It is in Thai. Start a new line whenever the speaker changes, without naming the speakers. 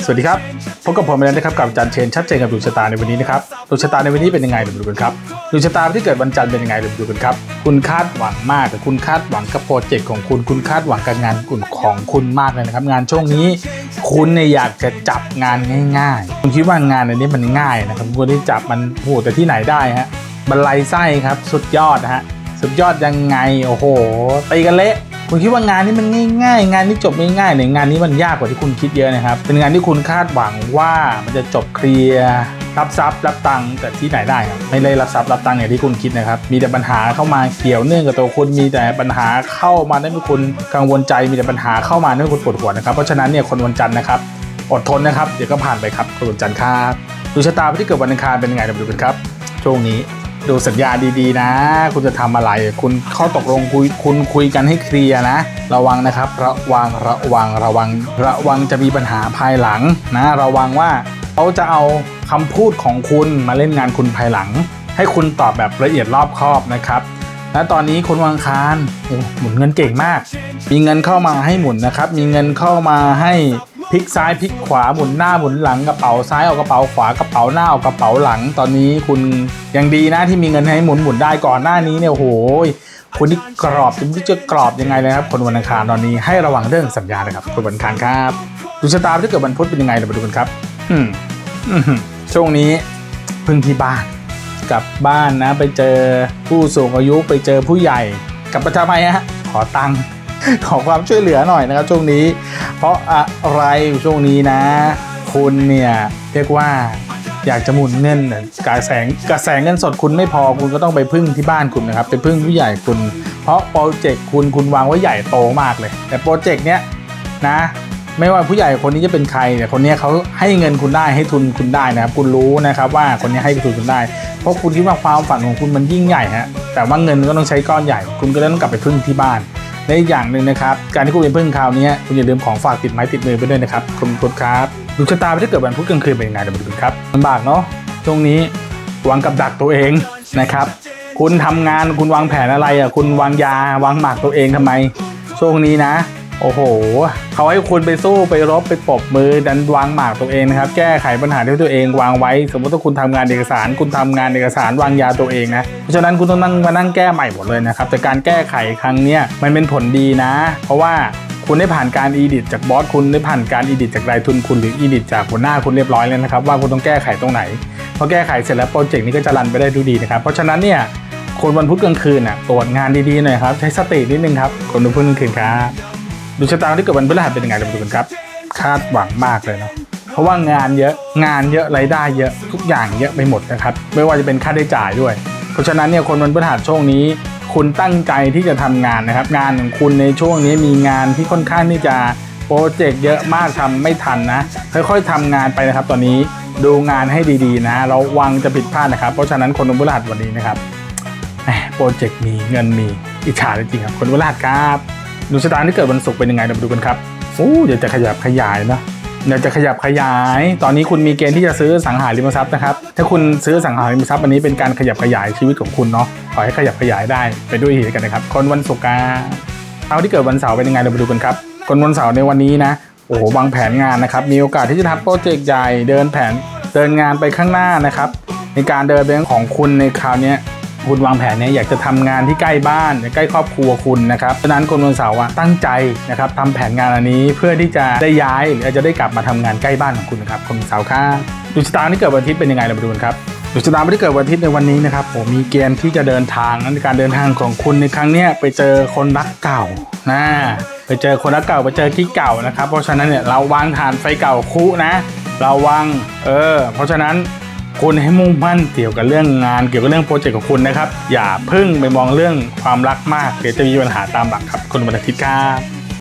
สวัสดีครับ พบกับผมแล้วนะครับกับอาจารย์เชนชัดเจนกับดวงชะตาในวันนี้นะครับดวงชะตาในวันนี้เป็นยังไงเดี๋ยวมาดูกันครับดวงชะตาที่เกิดวันจันทร์เป็นยังไงเดี๋ยวมาดูกันครับ คุณคาดหวังมากแต่คุณคาดหวังกับโปรเจกต์ของคุณ คุณคาดหวังกับงานกลุ่มของคุณมากเลยนะครับ งานช่วงนี้ คุณเนี่ยอยากจะจับงานง่าย ๆ คุณคิดว่างานอันนี้มันง่ายนะครับคุณที่จับมันโหแต่ที่ไหนได้ฮะบรรลัยไส้ครับ สุดยอดฮะสุดยอดยังไงโอ้โหตีกันเละ คุณคิดว่างานนี้มันง่ายๆ งานนี้จบง่ายๆในยงานนี้มันยากกว่าที่คุณคิดเยอะนะครับ เป็นงานที่คุณคาดหวังว่ามันจะจบเคลียร์รับทรัพย์รับตังค์แต่ที่ไหนได้ครับไม่ได้รับทรัพย์รับตังค์อย่างที่คุณคิดนะครับ มีแต่ปัญหาเข้ามาเกี่ยวเนื่องกับตัวคุณมีแต่ปัญหาเข้ามาได้ให้คุณกังวลใจมีแต่ปัญหาเข้ามาให้คุณปวดหัวนะครับเพราะฉะนั้นเนี่ยคนวันจันทร์นะครับ อดทนนะครับเดี๋ยวก็ผ่านไปครับคนวันจันทร์ครับดูชะตาที่เกิดวันอังคารเป็นยังไงเดี๋ยวดูกันครับช่วงนี้ ดูสัญญาดีๆนะ คุณจะทำอะไร คุณข้อตกลงคุยคุณคุยกันให้เคลียร์นะ ระวังนะครับ ระวังระวังระวัง ระวังจะมีปัญหาภายหลังนะ ระวังว่าเขาจะเอาคำพูดของคุณมาเล่นงานคุณภายหลัง ให้คุณตอบแบบละเอียดรอบคอบนะครับและตอนนี้คุณวางคารโอ้หมุนเงินเก่งมาก มีเงินเข้ามาให้หมุนนะครับ มีเงินเข้ามาให้ พลิกซ้ายพลิกขวาหมุนหน้าหมุนหลังกระเป๋าซ้ายเอากระเป๋าขวากระเป๋าหน้าเอากระเป๋าหลัง ตอนนี้คุณยังดีนะที่มีเงินให้หมุนหมุนได้ก่อนหน้านี้เนี่ยโอ้โหคุณนี่กรอบจะไม่รู้จะกรอบยังไงเลยครับคนวันอังคารตอนนี้ให้ระวังเรื่องสัญญานะครับคนวันอังคารครับดูชะตาถ้าเกิดวันพุธเป็นยังไงเรามาดูกันครับอืมอืมช่วงนี้พึ่งที่บ้านกลับบ้านนะ ไปเจอผู้สูงอายุไปเจอผู้ใหญ่กลับไปทำไมฮะขอตังค์ขอความช่วยเหลือหน่อยนะครับช่วงนี้ เพราะอะไรช่วงนี้นะ คุณเนี่ยเรียกว่าอยากจะหมุนเงินกระแสงกระแสงเงินสดคุณไม่พอคุณก็ต้องไปพึ่งที่บ้านคุณนะครับไปพึ่งผู้ใหญ่คุณ เพราะโปรเจกต์คุณคุณวางไว้ใหญ่โตมากเลย แต่โปรเจกต์เนี้ยนะไม่ว่าผู้ใหญ่คนนี้จะเป็นใครแต่คนนี้เขาให้เงินคุณได้ให้ทุนคุณได้นะครับคุณรู้นะครับว่าคนนี้ให้ทุนคุณได้ เพราะคุณคิดว่าความฝันของคุณมันยิ่งใหญ่ฮะแต่ว่าเงินก็ต้องใช้ก้อนใหญ่ คุณก็เลยต้องกลับไปพึ่งที่บ้าน และอีกอย่างหนึ่งนะครับ การที่คุณเปพึ่งคราวนี้คุณอย่าลืมของฝากติดไม้ติดมือไปด้วยนะครับคุณพุทครับดวงชะตาถ้าเกิดวันพุธกลางคืนเป็นยังไงเดี๋ยวมาดูกันครับลำบากเนาะช่วงนี้วางกับดักตัวเองนะครับ คุณทำงานคุณวางแผนอะไรอะคุณวางยาวางหมากตัวเองทำไมช่วงนี้นะ โอ้โห เขาให้คุณไปสู้ไปรบไปปบมือดันวางหมากตัวเองนะครับ แก้ไขปัญหาที่ตัวเองวางไว้ สมมติว่าคุณทำงานเอกสาร คุณทำงานเอกสารวางยาตัวเองนะ เพราะฉะนั้นคุณต้องนั่งมานั่งแก้ใหม่หมดเลยนะครับ แต่การแก้ไขครั้งเนี้ยมันเป็นผลดีนะ เพราะว่าคุณได้ผ่านการอีดิทจากบอสคุณได้ผ่านการอีดิทจากรายทุนคุณหรืออีดิทจากหัวหน้าคุณเรียบร้อยแล้วนะครับ ว่าคุณต้องแก้ไขตรงไหนพอแก้ไขเสร็จแล้วโปรเจกต์นี้ก็จะรันไปได้ดูดีนะครับเพราะฉะนั้นเนี่ยคนวันพุธกลางคืนน่ะตรวจงานดีๆหน่อยครับใช้สตินิดนึงครับคนวันพุธกลางคืนครับ ดูชะตาที่เกิดวันพฤหัสเป็นยังไงเรามาดูกันครับ คาดหวังมากเลยเนาะเพราะว่างานเยอะงานเยอะรายได้เยอะทุกอย่างเยอะไปหมดนะครับไม่ว่าจะเป็นค่าใช้จ่ายด้วย เพราะฉะนั้นเนี่ยคนวันพฤหัสช่วงนี้ คุณตั้งใจที่จะทำงานนะครับ งานของคุณในช่วงนี้มีงานที่ค่อนข้างที่จะโปรเจกต์เยอะมากทำไม่ทันนะ ค่อยๆทำงานไปนะครับ ตอนนี้ดูงานให้ดีๆนะเราวังจะผิดพลาดนะครับ เพราะฉะนั้นคนวันพฤหัสวันนี้นะครับโปรเจกต์มีเงินมีอิจฉาจริงๆครับคนวันพฤหัสครับ ดูชะตาที่เกิดวันศุกร์เป็นยังไงเรามาดูกันครับโอ้เดี๋ยวจะขยับขยายนะเดี๋ยวจะขยับขยาย ตอนนี้คุณมีเกณฑ์ที่จะซื้อสังหาริมทรัพย์นะครับ ถ้าคุณซื้อสังหาริมทรัพย์อันนี้เป็นการขยับขยายชีวิตของคุณเนาะ ขอให้ขยับขยายได้ไปด้วยเหตุกันนะครับ คนวันศุกร์เอาที่เกิดวันเสาร์เป็นยังไงเราไปดูกันครับ คนวันเสาร์ในวันนี้นะ โอ้โหวางแผนงานนะครับ มีโอกาสที่จะทำโปรเจกต์ใหญ่ เดินแผน เดินงานไปข้างหน้านะครับ ในการเดินไปของคุณในคราวนี้ คุณวางแผนเนี่ยอยากจะทำงานที่ใกล้บ้านใกล้ครอบครัวคุณนะครับฉะนั้นคนวันเสาร์อะตั้งใจนะครับทำแผนงานอันนี้เพื่อที่จะได้ย้ายหรืออาจจะได้กลับมาทำงานใกล้บ้านของคุณนะครับคนวันเสาร์ครับดูชะตาที่เกิดวันอาทิตย์เป็นยังไงเรามาดูกันครับดูชะตาที่เกิดวันอาทิตย์ในวันนี้นะครับผมมีเกณฑ์ที่จะเดินทางนั้นการเดินทางของคุณในครั้งนี้ไปเจอคนรักเก่านะไปเจอคนรักเก่าไปเจอที่เก่านะครับเพราะฉะนั้นเนี่ยเราวางฐานไฟเก่าคุนะเราวางเออเพราะฉะนั้น คุณให้มุ่งมั่นเกี่ยวกับเรื่องงาน เกี่ยวกับเรื่องโปรเจกต์ของคุณนะครับ อย่าเพึ่งไปมองเรื่องความรักมาก เดี๋ยวจะมีปัญหาตามหลังครับคุณวันอาทิตย์ครับ